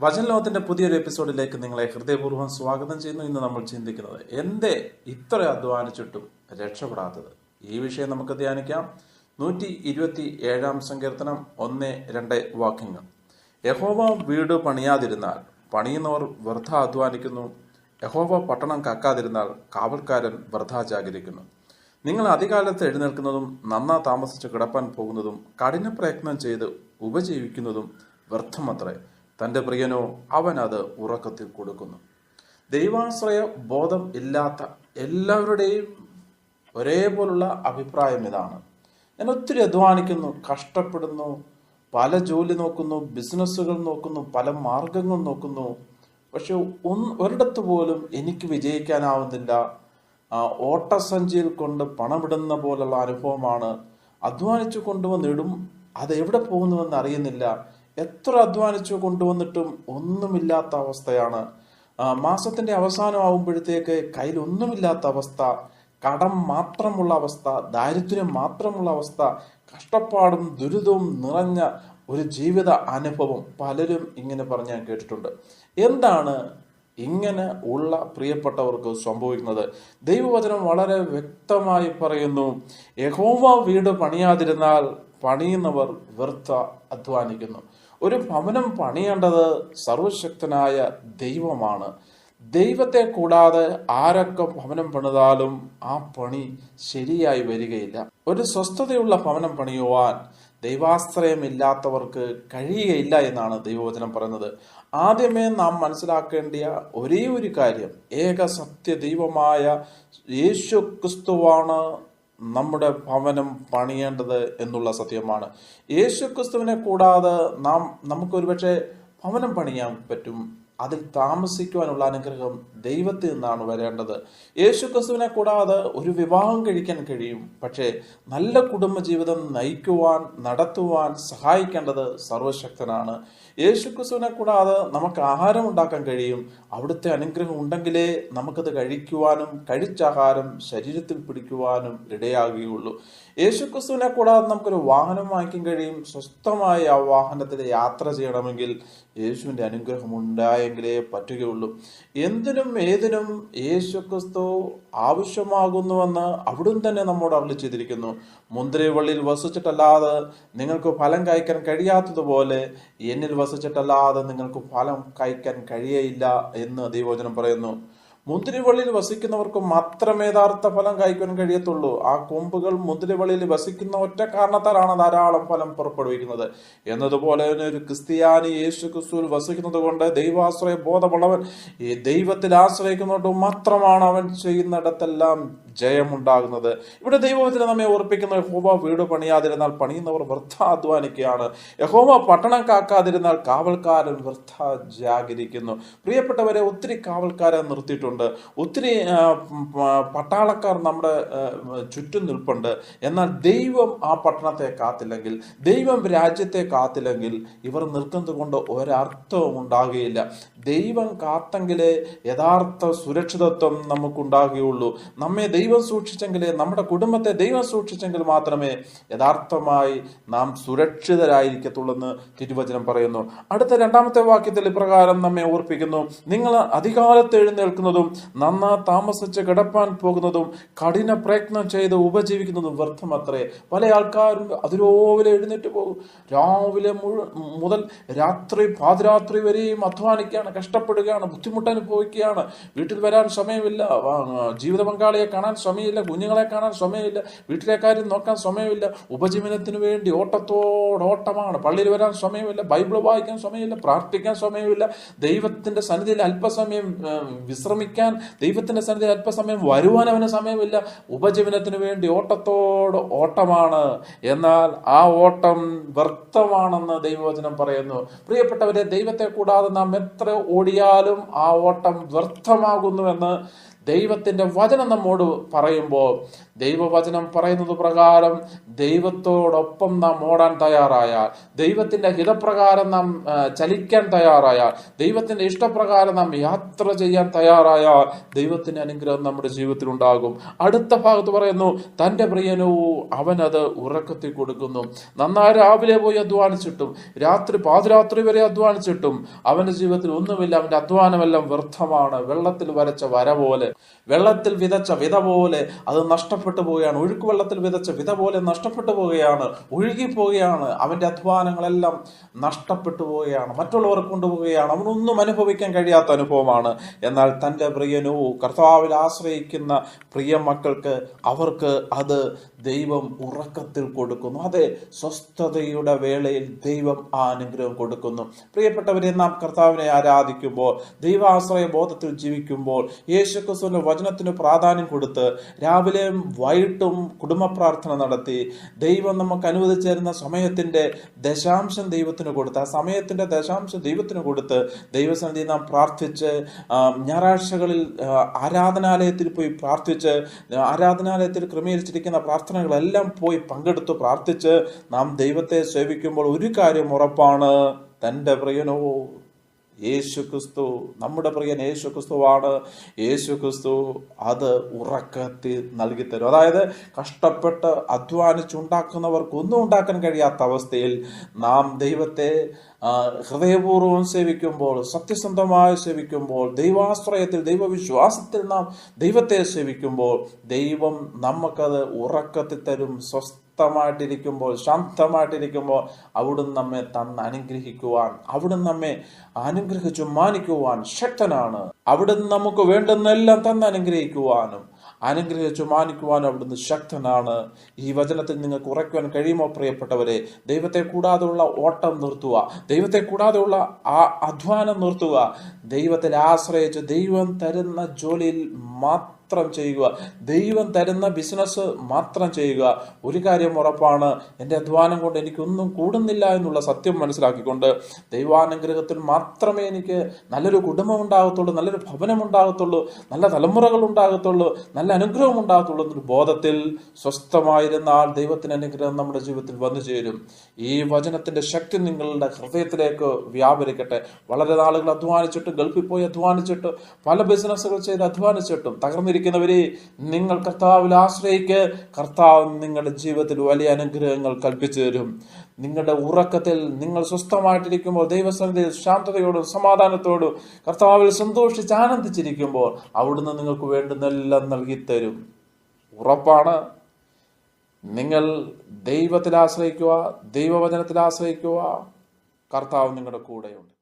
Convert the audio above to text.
വചനലോകത്തിന്റെ പുതിയൊരു എപ്പിസോഡിലേക്ക് നിങ്ങളെ ഹൃദയപൂർവം സ്വാഗതം ചെയ്യുന്നു. ഇന്ന് നമ്മൾ ചിന്തിക്കുന്നത് എന്തേ ഇത്ര അധ്വാനിച്ചിട്ടും രക്ഷപ്പെടാത്തത്? ഈ വിഷയം നമുക്ക് ധ്യാനിക്കാം. നൂറ്റി ഇരുപത്തി ഏഴാം സങ്കീർത്തനം ഒന്ന് രണ്ട് വാക്യങ്ങൾ. യഹോവ വീട് പണിയാതിരുന്നാൽ പണിയുന്നവർ വൃഥ അധ്വാനിക്കുന്നു. യഹോവ പട്ടണം കക്കാതിരുന്നാൽ കാവൽക്കാരൻ വൃഥ ജാഗരിക്കുന്നു. നിങ്ങൾ അധികാലത്ത് എഴുന്നേൽക്കുന്നതും നന്നാ താമസിച്ച് കിടപ്പാൻ പോകുന്നതും കഠിന പ്രയത്നം ചെയ്ത് ഉപജീവിക്കുന്നതും വ്യർത്ഥമത്രേ. തന്റെ പ്രിയനോ അവൻ അത് ഉറക്കത്തിൽ കൊടുക്കുന്നു. ദൈവാശ്രയ ബോധം ഇല്ലാത്ത എല്ലാവരുടെയും ഒരേപോലുള്ള അഭിപ്രായം ഇതാണ്. ഞാൻ ഒത്തിരി അധ്വാനിക്കുന്നു കഷ്ടപ്പെടുന്നു പല ജോലി നോക്കുന്നു ബിസിനസ്സുകൾ നോക്കുന്നു പല മാർഗങ്ങൾ നോക്കുന്നു. പക്ഷെ ഒന്ന് ഒരിടത്ത് പോലും എനിക്ക് വിജയിക്കാനാവുന്നില്ല. ഓട്ടസഞ്ചിയിൽ കൊണ്ട് പണമിടുന്ന പോലുള്ള അനുഭവമാണ്. അധ്വാനിച്ചു കൊണ്ടുവന്നിടും അത് എവിടെ പോകുന്നുവെന്ന് അറിയുന്നില്ല. എത്ര അധ്വാനിച്ചു കൊണ്ടുവന്നിട്ടും ഒന്നുമില്ലാത്ത അവസ്ഥയാണ്. മാസത്തിന്റെ അവസാനം ആവുമ്പോഴത്തേക്ക് കയ്യിൽ ഒന്നുമില്ലാത്ത അവസ്ഥ കടം മാത്രമുള്ള അവസ്ഥ ദാരിദ്ര്യം മാത്രമുള്ള അവസ്ഥ കഷ്ടപ്പാടും ദുരിതവും നിറഞ്ഞ ഒരു ജീവിത അനുഭവം പലരും ഇങ്ങനെ പറഞ്ഞ് ഞാൻ കേട്ടിട്ടുണ്ട്. എന്താണ് ഇങ്ങനെ ഉള്ള പ്രിയപ്പെട്ടവർക്ക് സംഭവിക്കുന്നത്? ദൈവവചനം വളരെ വ്യക്തമായി പറയുന്നു യഹോവ വീട് പണിയാതിരുന്നാൽ പണിയുന്നവർ വ്യർത്ഥ അധ്വാനിക്കുന്നു. ഒരു ഭവനം പണിയേണ്ടത് സർവശക്തനായ ദൈവമാണ്. ദൈവത്തെ കൂടാതെ ആരൊക്കെ ഭവനം പണിതാലും ആ പണി ശരിയായി വരികയില്ല. ഒരു സ്വസ്ഥതയുള്ള ഭവനം പണിയുവാൻ ദൈവാശ്രയമില്ലാത്തവർക്ക് കഴിയുകയില്ല എന്നാണ് ദൈവവചനം പറയുന്നത്. ആദ്യമേ നാം മനസ്സിലാക്കേണ്ടിയ ഒരേ ഒരു കാര്യം ഏക സത്യ ദൈവമായ യേശു ക്രിസ്തുവാണ് നമ്മുടെ ഭവനം പണിയേണ്ടത് എന്നുള്ള സത്യമാണ്. യേശുക്രിസ്തുവിനെ കൂടാതെ നാം നമുക്ക് ഒരുപക്ഷെ ഭവനം പണിയാൻ പറ്റും അതിൽ താമസിക്കുവാനുള്ള അനുഗ്രഹം ദൈവത്തിൽ നിന്നാണ് വരേണ്ടത്. യേശു ക്രിസ്തുവിനെ കൂടാതെ ഒരു വിവാഹം കഴിക്കാൻ കഴിയും. പക്ഷേ നല്ല കുടുംബജീവിതം നയിക്കുവാൻ നടത്തുവാൻ സഹായിക്കേണ്ടത് സർവശക്തനാണ്. യേശു ക്രിസ്തുവിനെ കൂടാതെ നമുക്ക് ആഹാരം ഉണ്ടാക്കാൻ കഴിയും. അവിടുത്തെ അനുഗ്രഹം ഉണ്ടെങ്കിലേ നമുക്കത് കഴിക്കുവാനും കഴിച്ചാഹാരം ശരീരത്തിൽ പിടിക്കുവാനും ഇടയാകുകയുള്ളൂ. യേശു ക്രിസ്തുവിനെ കൂടാതെ നമുക്കൊരു വാഹനം വാങ്ങിക്കാൻ കഴിയും. സ്വസ്ഥമായി ആ വാഹനത്തിൽ യാത്ര ചെയ്യണമെങ്കിൽ യേശുവിന്റെ അനുഗ്രഹം ഉണ്ടായെങ്കിലേ പറ്റുകയുള്ളൂ. എന്തിനും ഏതിനും യേശു ക്രിസ്തു ആവശ്യമാകുന്നുവെന്ന് അവിടും തന്നെ നമ്മോട് അരളി ചെയ്തിരിക്കുന്നു. മുന്തിരിവള്ളിയിൽ വസിച്ചിട്ടല്ലാതെ നിങ്ങൾക്ക് ഫലം കഴിക്കാൻ കഴിയാത്തതുപോലെ എന്നിൽ വസിച്ചിട്ടല്ലാതെ നിങ്ങൾക്ക് ഫലം കഴിക്കാൻ കഴിയയില്ല എന്ന് ദൈവവചനം പറയുന്നു. മുന്തിരിവള്ളിയിൽ വസിക്കുന്നവർക്ക് മാത്രമേ യഥാർത്ഥ ഫലം കായ്ക്കാൻ കഴിയത്തുള്ളൂ. ആ കൊമ്പുകൾ മുന്തിരിവള്ളിയിൽ വസിക്കുന്ന ഒറ്റ കാരണത്താലാണ് ധാരാളം ഫലം പുറപ്പെടുവിക്കുന്നത്. എന്നതുപോലെ തന്നെ ഒരു ക്രിസ്ത്യാനി യേശു ക്രിസ്തുവിൽ വസിക്കുന്നത് കൊണ്ട് ദൈവാശ്രയ ബോധമുള്ളവൻ ഈ ദൈവത്തിൽ ആശ്രയിക്കുന്നതുകൊണ്ട് മാത്രമാണ് അവൻ ചെയ്യുന്നിടത്തെല്ലാം ജയമുണ്ടാകുന്നത്. ഇവിടെ ദൈവത്തിന് നമ്മെ ഓർപ്പിക്കുന്ന യഹോബ വീട് പണിയാതിരുന്നാൽ പണിയുന്നവർ വൃദ്ധ അധ്വാനിക്കുകയാണ്. യഹോവ പട്ടണം കാക്കാതിരുന്നാൽ കാവൽക്കാരൻ വൃദ്ധ ജാഗരിക്കുന്നു. പ്രിയപ്പെട്ടവരെ ഒത്തിരി കാവൽക്കാരെ നിർത്തിയിട്ടുണ്ട്. ഒത്തിരി ആ, ഉം, പട്ടാളക്കാർ നമ്മുടെ ചുറ്റും നിൽപ്പുണ്ട്. എന്നാൽ ദൈവം ആ പട്ടണത്തെ കാത്തില്ലെങ്കിൽ ദൈവം രാജ്യത്തെ കാത്തില്ലെങ്കിൽ ഇവർ നിൽക്കുന്നത് കൊണ്ട് ഒരർത്ഥവും ഉണ്ടാകുകയില്ല. ദൈവം കാത്തെങ്കിലേ യഥാർത്ഥ സുരക്ഷിതത്വം നമുക്കുണ്ടാകുകയുള്ളൂ. നമ്മെ ദൈവം സൂക്ഷിച്ചെങ്കിലേ നമ്മുടെ കുടുംബത്തെ ദൈവം സൂക്ഷിച്ചെങ്കിൽ മാത്രമേ യഥാർത്ഥമായി നാം സുരക്ഷിതരായിരിക്കത്തുള്ളൂ എന്ന് തിരുവചനം പറയുന്നു. അടുത്ത രണ്ടാമത്തെ വാക്യത്തിൽ ഇപ്രകാരം നമ്മെ ഓർപ്പിക്കുന്നു. നിങ്ങൾ അധികാലത്ത് എഴുന്നേൽക്കുന്നതും നന്നാ താമസിച്ച് കിടപ്പാൻ പോകുന്നതും കഠിന പ്രയത്നം ചെയ്ത് ഉപജീവിക്കുന്നതും വ്യർത്ഥമത്രേ. പല ആൾക്കാരും അതിരോവിലെ എഴുന്നേറ്റ് പോകും. രാവിലെ മുഴുവൻ മുതൽ രാത്രി പാതിരാത്രി വരെയും അധ്വാനിക്കുകയാണ് കഷ്ടപ്പെടുകയാണ് ബുദ്ധിമുട്ട് അനുഭവിക്കുകയാണ് വീട്ടിൽ വരാൻ സമയമില്ല. ജീവിത പങ്കാളിയെ കാണാൻ സമയമില്ല. കുഞ്ഞുങ്ങളെ കാണാൻ സമയമില്ല. വീട്ടിലെ കാര്യം നോക്കാൻ സമയമില്ല. ഉപജീവനത്തിന് വേണ്ടി ഓട്ടത്തോടോട്ടമാണ് പള്ളിയിൽ വരാൻ സമയമില്ല. ബൈബിൾ വായിക്കാൻ സമയമില്ല. പ്രാർത്ഥിക്കാൻ സമയമില്ല. ദൈവത്തിന്റെ സന്നിധിയിൽ അല്പസമയം ആ, വിശ്രമിക്കാൻ ദൈവത്തിന്റെ സന്നിധി അല്പസമയം വരുവാൻ അവന് സമയമില്ല. ഉപജീവനത്തിന് വേണ്ടി ഓട്ടത്തോട് ഓട്ടമാണ്. എന്നാൽ ആ ഓട്ടം വ്യർത്ഥമാണെന്ന് ദൈവവചനം പറയുന്നു. പ്രിയപ്പെട്ടവരെ ദൈവത്തെ കൂടാതെ നാം എത്ര ഓടിയാലും ആ ഓട്ടം വ്യർത്ഥമാകുന്നുവെന്ന് ദൈവത്തിന്റെ വചനം നമ്മോട് പറയുമ്പോൾ ദൈവവചനം പറയുന്നത് പ്രകാരം ദൈവത്തോടൊപ്പം നാം ഓടാൻ തയ്യാറായാൽ ദൈവത്തിന്റെ ഹിതപ്രകാരം നാം ചലിക്കാൻ തയ്യാറായാൽ ദൈവത്തിന്റെ ഇഷ്ടപ്രകാരം നാം യാത്ര ചെയ്യാൻ തയ്യാറായാൽ ദൈവത്തിന്റെ അനുഗ്രഹം നമ്മുടെ ജീവിതത്തിൽ ഉണ്ടാകും. അടുത്ത ഭാഗത്ത് പറയുന്നു തന്റെ പ്രിയനോ അവനത് ഉറക്കത്തിൽ കൊടുക്കുന്നു. നന്നായി രാവിലെ പോയി അധ്വാനിച്ചിട്ടും രാത്രി പാതിരാത്രി വരെ അധ്വാനിച്ചിട്ടും അവന്റെ ജീവിതത്തിൽ ഒന്നുമില്ല അവന്റെ അധ്വാനമെല്ലാം വ്യർത്ഥമാണ്. വെള്ളത്തിൽ വരച്ച വര പോലെ വെള്ളത്തിൽ വിതച്ച വിത പോലെ അത് നഷ്ടപ്പെട്ടു പോവുകയാണ്. ഒഴുക്ക് വെള്ളത്തിൽ വിതച്ച വിത പോലെ നഷ്ടപ്പെട്ടു പോവുകയാണ്. ഒഴുകിപ്പോവുകയാണ് അവന്റെ അധ്വാനങ്ങളെല്ലാം നഷ്ടപ്പെട്ടു പോവുകയാണ്. മറ്റുള്ളവർ കൊണ്ടുപോവുകയാണ്. അവനൊന്നും അനുഭവിക്കാൻ കഴിയാത്ത അനുഭവമാണ്. എന്നാൽ തന്റെ പ്രിയനോ കർത്താവിൽ ആശ്രയിക്കുന്ന പ്രിയ മക്കൾക്ക് അവർക്ക് അത് ദൈവം ഉറക്കത്തിൽ കൊടുക്കുന്നു. അതെ സ്വസ്ഥതയുടെ വേളയിൽ ദൈവം ആ അനുഗ്രഹം കൊടുക്കുന്നു. പ്രിയപ്പെട്ടവരെ നാം കർത്താവിനെ ആരാധിക്കുമ്പോൾ ദൈവാശ്രയ ബോധത്തിൽ ജീവിക്കുമ്പോൾ യേശുക്രിസ്തുവിന്റെ വചനത്തിന് പ്രാധാന്യം കൊടുത്ത് രാവിലെയും വൈകിട്ടും കുടുംബ പ്രാർത്ഥന നടത്തി ദൈവം നമുക്ക് അനുവദിച്ചു തരുന്ന സമയത്തിന്റെ ദശാംശം ദൈവത്തിന് കൊടുത്ത് ആ സമയത്തിന്റെ ദശാംശം ദൈവത്തിന് കൊടുത്ത് ദൈവസന്നിധി നാം പ്രാർത്ഥിച്ച് ഞായറാഴ്ചകളിൽ ആരാധനാലയത്തിൽ പോയി പ്രാർത്ഥിച്ച് ആരാധനാലയത്തിൽ ക്രമീകരിച്ചിരിക്കുന്ന പ്രാർത്ഥനകളെല്ലാം പോയി പങ്കെടുത്ത് പ്രാർത്ഥിച്ച് നാം ദൈവത്തെ സേവിക്കുമ്പോൾ ഒരു കാര്യം ഉറപ്പാണ് തന്റെ പ്രിയനോ യേശു ക്രിസ്തു നമ്മുടെ പ്രിയൻ യേശു ക്രിസ്തുവാണ് യേശു ക്രിസ്തു അത് ഉറക്കത്തിൽ നൽകി തരും. അതായത് കഷ്ടപ്പെട്ട് അധ്വാനിച്ചുണ്ടാക്കുന്നവർക്ക് ഒന്നും ഉണ്ടാക്കാൻ കഴിയാത്ത അവസ്ഥയിൽ നാം ദൈവത്തെ ഹൃദയപൂർവം സേവിക്കുമ്പോൾ സത്യസന്ധമായി സേവിക്കുമ്പോൾ ദൈവാശ്രയത്തിൽ ദൈവവിശ്വാസത്തിൽ നാം ദൈവത്തെ സേവിക്കുമ്പോൾ ദൈവം നമുക്കത് ഉറക്കത്തിൽ തരും സ്വസ്ഥമായിട്ടിരിക്കുമ്പോൾ ശാന്തമായിട്ടിരിക്കുമ്പോൾ അവിടുന്ന് നമ്മെ തന്ന് അനുഗ്രഹിക്കുവാൻ അവിടുന്ന് നമ്മെ അനുഗ്രഹിച്ചു മാനിക്കുവാൻ ശക്തനാണ്. അവിടുന്ന് നമുക്ക് വേണ്ടുന്നെല്ലാം തന്ന് അനുഗ്രഹിക്കുവാനും അനുഗ്രഹിച്ചു മാനിക്കുവാനും അവിടുന്ന് ശക്തനാണ്. ഈ വചനത്തിൽ നിങ്ങൾക്ക് ഉറയ്ക്കുവാൻ കഴിയുമോ പ്രിയപ്പെട്ടവരെ? ദൈവത്തെ കൂടാതെയുള്ള ഓട്ടം നിർത്തുക ദൈവത്തെ കൂടാതെയുള്ള ആ അധ്വാനം നിർത്തുക. ദൈവത്തിൽ ആശ്രയിച്ച് ദൈവം തരുന്ന ജോലിയിൽ മാത്രം ചെയ്യുക. ദൈവം തരുന്ന ബിസിനസ് മാത്രം ചെയ്യുക. ഒരു കാര്യം ഉറപ്പാണ്. എന്റെ അധ്വാനം കൊണ്ട് എനിക്കൊന്നും കൂടുന്നില്ല എന്നുള്ള സത്യം മനസ്സിലാക്കിക്കൊണ്ട് ദൈവാനുഗ്രഹത്തിൽ മാത്രമേ എനിക്ക് നല്ലൊരു കുടുംബം ഉണ്ടാകത്തുള്ളൂ നല്ലൊരു ഭവനം ഉണ്ടാകത്തുള്ളൂ നല്ല തലമുറകൾ ഉണ്ടാകത്തുള്ളൂ നല്ല അനുഗ്രഹം ഉണ്ടാകത്തുള്ളൂ എന്നൊരു ബോധത്തിൽ സ്വസ്ഥമായിരുന്നാൽ ദൈവത്തിന്റെ അനുഗ്രഹം നമ്മുടെ ജീവിതത്തിൽ വന്നു ചേരും. ഈ വചനത്തിന്റെ ശക്തി നിങ്ങളുടെ ഹൃദയത്തിലേക്ക് വ്യാപരിക്കട്ടെ. വളരെ നാളുകൾ അധ്വാനിച്ചിട്ട് ഗൾഫിൽ പോയി അധ്വാനിച്ചിട്ട് പല ബിസിനസ്സുകൾ ചെയ്ത് അധ്വാനിച്ചിട്ടും തകർന്നിരിക്കുന്നവരെ നിങ്ങൾ കർത്താവിൽ ആശ്രയിക്ക്. കർത്താവ് നിങ്ങളുടെ ജീവിതത്തിൽ വലിയ അനുഗ്രഹങ്ങൾ കൽപ്പിച്ചു തരും. നിങ്ങളുടെ ഉറക്കത്തിൽ നിങ്ങൾ സ്വസ്ഥമായിട്ടിരിക്കുമ്പോൾ ദൈവസന്നിധിയിൽ ശാന്തതയോടും സമാധാനത്തോടും കർത്താവിൽ സന്തോഷിച്ച് ആനന്ദിച്ചിരിക്കുമ്പോൾ അവിടുന്ന് നിങ്ങൾക്ക് വേണ്ടുന്നെല്ലാം നൽകി തരും. ഉറപ്പാണ്. നിങ്ങൾ ദൈവത്തിൽ ആശ്രയിക്കുക ദൈവവചനത്തിൽ ആശ്രയിക്കുക. കർത്താവ് നിങ്ങളുടെ കൂടെയുണ്ട്.